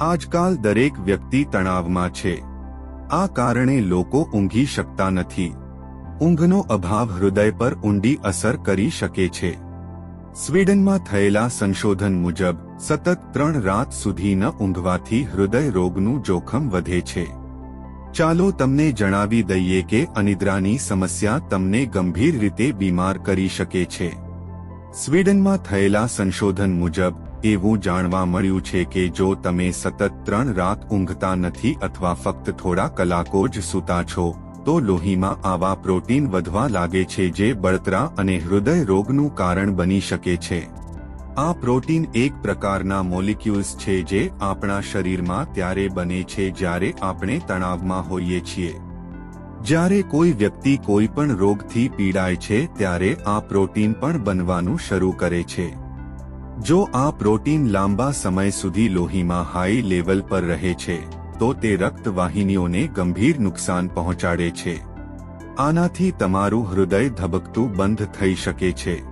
આજકાલ દરેક વ્યક્તિ તણાવમાં છે. આ કારણે લોકો ઊંઘી શકતા નથી. ઊંઘનો અભાવ હૃદય પર ઊંડી અસર કરી શકે છે. સ્વીડનમાં થયેલા સંશોધન મુજબ, સતત ત્રણ રાત સુધી ન ઊંઘવાથી હૃદય રોગનું જોખમ વધે છે. ચાલો તમને જણાવી દઈએ કે અનિદ્રાની સમસ્યા તમને ગંભીર રીતે બીમાર કરી શકે છે. સ્વીડનમાં થયેલા સંશોધન મુજબ, એવું જાણવા મળ્યું છે કે જો તમે સતત ત્રણ રાત ઊંઘતા નથી અથવા ફક્ત થોડા કલાકો જ સૂતા છો, તો લોહીમાં આવા પ્રોટીન વધવા લાગે છે જે બળતરા અને હૃદય રોગનું કારણ બની શકે છે. આ પ્રોટીન એક પ્રકારના મોલિક્યુલ્સ છે જે આપણા શરીરમાં ત્યારે બને છે જ્યારે આપણે તણાવમાં હોઈએ છીએ. જ્યારે કોઈ વ્યક્તિ કોઈ પણ રોગથી પીડાય છે, ત્યારે આ પ્રોટીન પણ બનવાનું શરૂ કરે છે. જો આ પ્રોટીન લાંબા સમય સુધી લોહીમાં હાઈ લેવલ પર રહે છે, તો તે રક્તવાહિનીઓને ગંભીર નુકસાન પહોંચાડે છે. આનાથી તમારું હૃદય ધબકતું બંધ થઈ શકે છે.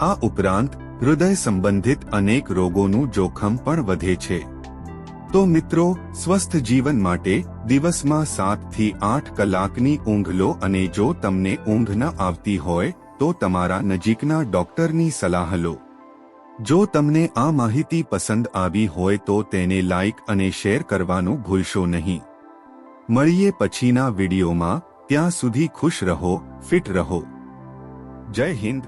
આ ઉપરાંત, હૃદય સંબંધિત અનેક રોગોનું જોખમ પણ વધે છે. તો મિત્રો, સ્વસ્થ જીવન માટે દિવસમાં સાતથી આઠ કલાકની ઊંઘ લો અને જો તમને ઊંઘ ન આવતી હોય, તો તમારા નજીકના ડોક્ટરની સલાહ લો. જો તમને આ માહિતી પસંદ આવી હોય તો તેને લાઇક અને શેર કરવાનું ભૂલશો નહીં. મળીએ પછીના વિડીયોમાં, ત્યાં સુધી ખુશ રહો, ફિટ રહો. જય હિન્દ.